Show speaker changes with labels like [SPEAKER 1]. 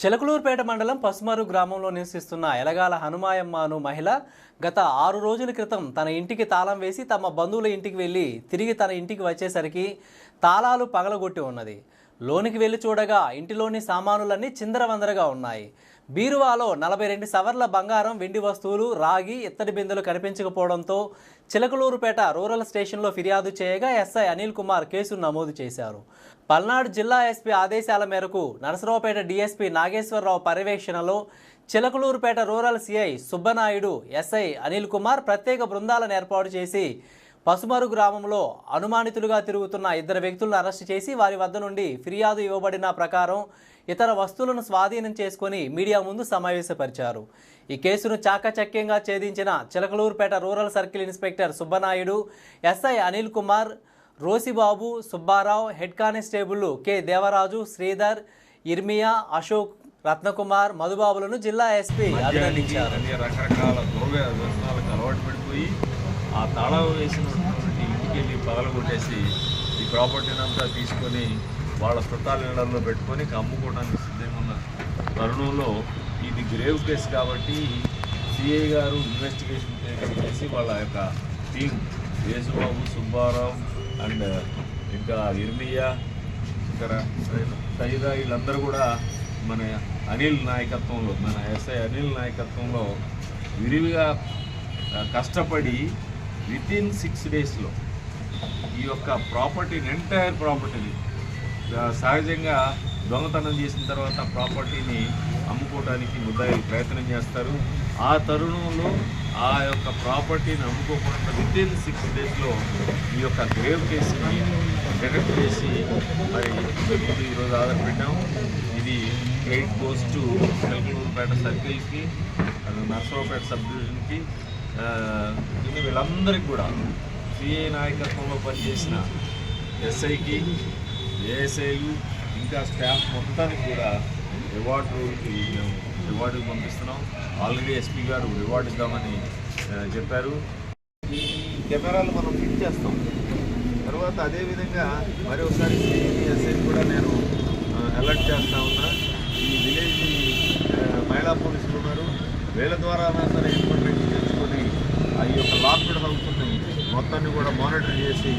[SPEAKER 1] చిలకలూరుపేట మండలం పసుమారు గ్రామంలో నివసిస్తున్న ఎలగాల హనుమాయమ్మ అను మహిళ గత ఆరు రోజుల క్రితం తన ఇంటికి తాళం వేసి తమ బంధువుల ఇంటికి వెళ్ళి తిరిగి తన ఇంటికి వచ్చేసరికి తాళాలు పగలగొట్టి ఉన్నది. లోనికి వెళ్ళి చూడగా ఇంటిలోని సామానులన్నీ చిందరవందరగా ఉన్నాయి. బీరువాలో నలభై రెండు సవర్ల బంగారం వెండి వస్తువులు రాగి ఇత్తడి బిందెలు కనిపించకపోవడంతో చిలకలూరుపేట రూరల్ స్టేషన్లో ఫిర్యాదు చేయగా ఎస్ఐ అనిల్ కుమార్ కేసు నమోదు చేశారు. పల్నాడు జిల్లా ఎస్పీ ఆదేశాల మేరకు నరసరావుపేట డీఎస్పీ నాగేశ్వరరావు పర్యవేక్షణలో Chilakaluripet rural CI Subbanaidu SI Anil Kumar ప్రత్యేక బృందాలను ఏర్పాటు చేసి పసుమరు గ్రామంలో అనుమానితులుగా తిరుగుతున్న ఇద్దరు వ్యక్తులను అరెస్టు చేసి వారి వద్ద నుండి ఫిర్యాదు ఇవ్వబడిన ప్రకారం ఇతర వస్తువులను స్వాధీనం చేసుకుని మీడియా ముందు సమావేశపరిచారు. ఈ కేసును చాకచక్యంగా ఛేదించిన Chilakaluripet rural circle inspector Subbanaidu SI Anil Kumar Rosibabu Subbarao head constable K Devaraju Sridhar Irmiya Ashok Ratnakumar మధుబాబులను జిల్లా ఎస్పీ అభినందించారు.
[SPEAKER 2] రకరకాల అలవాటు పడిపోయి ఆ తాళం వేసినటువంటి ఇంటికి వెళ్ళి పగలగొట్టేసి ఈ ప్రాపర్టీని అంతా తీసుకొని వాళ్ళ చుట్టాల ఇళ్ళలో పెట్టుకొని కమ్ముకోవడానికి అమ్ముకోవడానికి తరుణంలో ఇది గ్రేవ్ కేసు కాబట్టి సిఐ గారు ఇన్వెస్టిగేషన్ చేసి వాళ్ళ యొక్క టీం యేసుబాబు సుబ్బారావు అండ్ ఇంకా ఇర్మియా ఇక్కడ సైదా వీళ్ళందరూ కూడా మన అనిల్ నాయకత్వంలో మన ఎస్ఐ అనిల్ నాయకత్వంలో విరివిగా కష్టపడి విత్ ఇన్ సిక్స్ డేస్లో ఈ యొక్క ప్రాపర్టీని ఎంటైర్ ప్రాపర్టీని సహజంగా దొంగతనం చేసిన తర్వాత ప్రాపర్టీని అమ్ముకోవడానికి ముద్దాయిలు ప్రయత్నం చేస్తారు. ఆ తరుణంలో ఆ యొక్క ప్రాపర్టీని అమ్ముకోకుండా విత్ ఇన్ సిక్స్ డేస్లో ఈ యొక్క గ్రేవ్ కేసుని డిటెక్ట్ చేసి మరి ముందు ఈరోజు ఆర్డర్ పెట్టాం. ఇది క్రెడిట్ గోస్ టు కల్కూరుపేట సర్కిల్కి నర్సరావుపేట సబ్ డివిజన్కి ఇది వీళ్ళందరికీ కూడా సిఐ నాయకత్వంలో పనిచేసిన ఎస్ఐకి ఏఎస్ఐలు ఇంకా స్టాఫ్ మొత్తానికి కూడా రివార్డు మేము రివార్డు పంపిస్తున్నాం. ఆల్రెడీ ఎస్పీ గారు రివార్డు ఇద్దామని చెప్పారు. ఈ కెమెరాలు మనం ఫిట్ చేస్తాం. తర్వాత అదేవిధంగా మరి ఒకసారి ఎస్ఐ కూడా నేను అలర్ట్ చేస్తా ఉన్నా. ఈ విలేజ్ మహిళా పోలీసులు ఉన్నారు. వీళ్ళ ద్వారా నాకు కార్పొరేట్ ఈ యొక్క హౌస్ని మొత్తాన్ని కూడా మానిటర్ చేసి